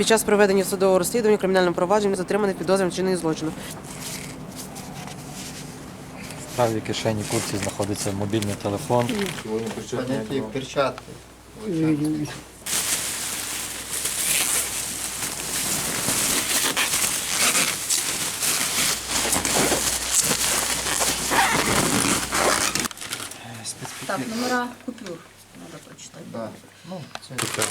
Під час проведення судового розслідування кримінального провадження затриманий підозрюваний вчинення злочину. В правій кишені куртці знаходиться мобільний телефон. Поняті перчатки. Так, номера купюр. Надо прочитати. Да. Ну, це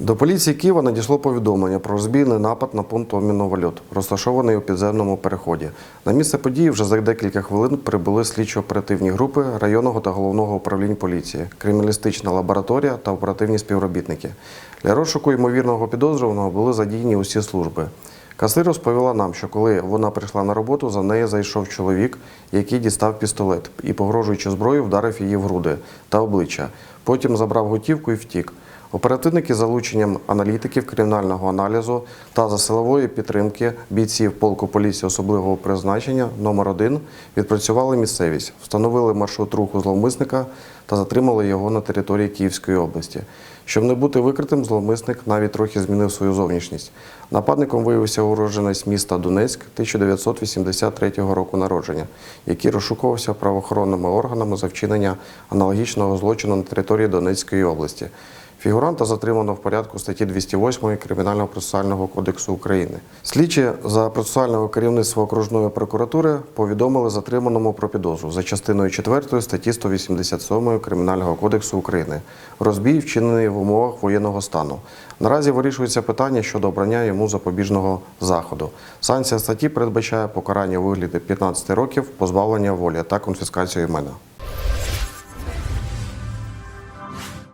До поліції Києва надійшло повідомлення про розбійний напад на пункт обміну валют, розташований у підземному переході. На місце події вже за декілька хвилин прибули слідчо-оперативні групи районного та головного управлінь поліції, криміналістична лабораторія та оперативні співробітники. Для розшуку ймовірного підозрюваного були задіяні усі служби. Касир розповіла нам, що коли вона прийшла на роботу, за нею зайшов чоловік, який дістав пістолет і, погрожуючи зброю, вдарив її в груди та обличчя. Потім забрав готівку і втік. Оперативники з залученням аналітиків кримінального аналізу та за силової підтримки бійців полку поліції особливого призначення номер 1 відпрацювали місцевість, встановили маршрут руху зловмисника та затримали його на території Київської області. Щоб не бути викритим, зловмисник навіть трохи змінив свою зовнішність. Нападником виявився уродженець міста Донецьк 1983 року народження, який розшукувався правоохоронними органами за вчинення аналогічного злочину на території Донецької області. Фігуранта затримано в порядку статті 208 Кримінального процесуального кодексу України. Слідчі за процесуального керівництва окружної прокуратури повідомили затриманому про підозру за частиною 4 статті 187 Кримінального кодексу України. Розбій вчинений в умовах воєнного стану. Наразі вирішується питання щодо обрання йому запобіжного заходу. Санкція статті передбачає покарання у вигляді 15 років позбавлення волі та конфіскацію майна.